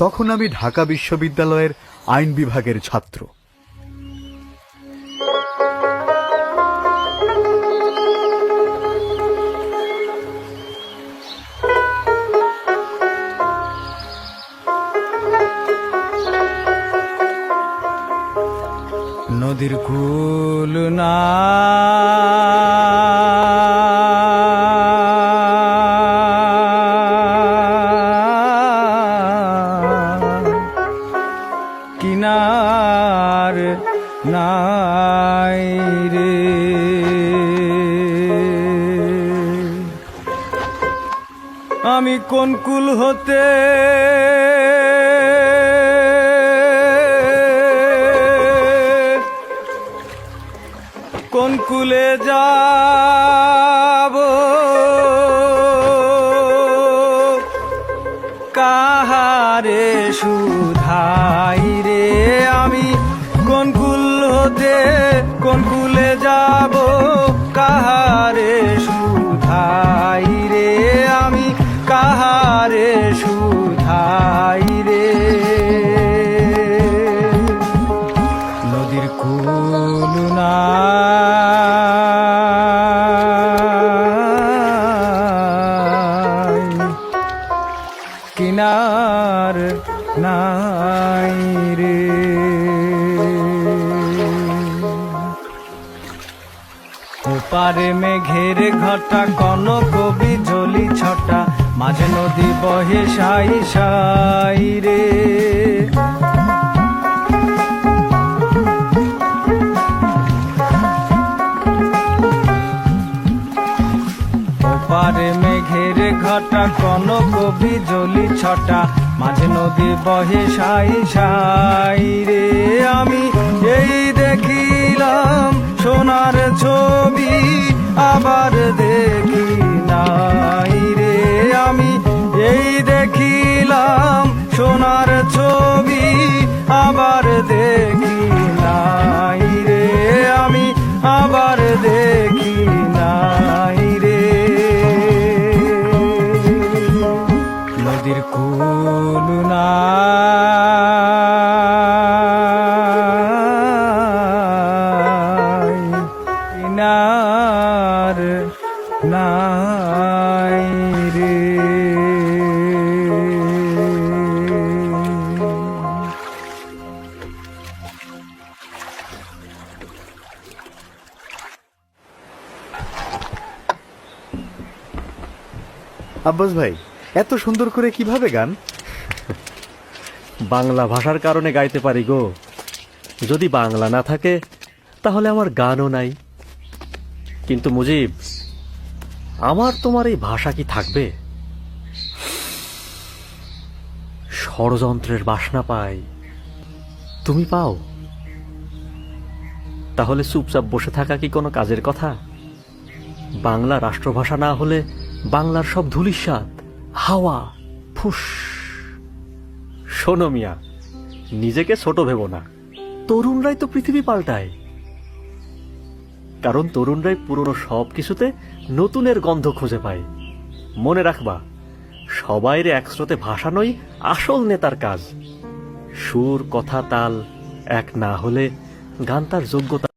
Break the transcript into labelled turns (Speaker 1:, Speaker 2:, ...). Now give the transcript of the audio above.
Speaker 1: তখন আমি ঢাকা বিশ্ববিদ্যালয়ের আইন বিভাগের ছাত্র।
Speaker 2: নদীর কুল না নাই রে। আমি কোন কুল হতে কোন কুলে যাব? কাহারে সুধাই হতে কোন কুলে যাব, কাহারে সুধাই রে? আমি কাহারে সুধাই রে? নদীর কুল না কিনার নাই ওপারে মেঘের ঘটা কন কবি জলি ছটা, মাঝে নদী বহে সাই সাই রে। ওপারে মেঘের ঘটা কোন কবি জলি ছটা, মাঝে নদী বহে সাই সাই রে। আমি এই দেখিলাম সোনার ছবি আবার নাই রে।
Speaker 1: আব্বাস ভাই এত সুন্দর করে কীভাবে গান?
Speaker 3: বাংলা ভাষার কারণে গাইতে পারি গো। যদি বাংলা না থাকে তাহলে আমার গানও নাই। কিন্তু মুজিব আমার তোমার এই ভাষা কি থাকবে? ষড়যন্ত্রের বাসনা পাই। তুমি পাও? তাহলে চুপচাপ বসে থাকা কি কোনো কাজের কথা? বাংলা রাষ্ট্রভাষা না হলে বাংলার সব ধুলিস্বাদ হাওয়া, ফুস। শোনো মিয়া, নিজেকে ছোট ভেবো না। তরুণরাই তো পৃথিবী পাল্টায়। কারণ তরুণরাই পুরনো সব কিছুতে নতুনের গন্ধ খুঁজে পায়। মনে রাখবা সবাইয়ের একস্রোতে ভাসানোই আসল নেতার কাজ। সুর, কথা, তাল এক না হলে গান তার যোগ্যতা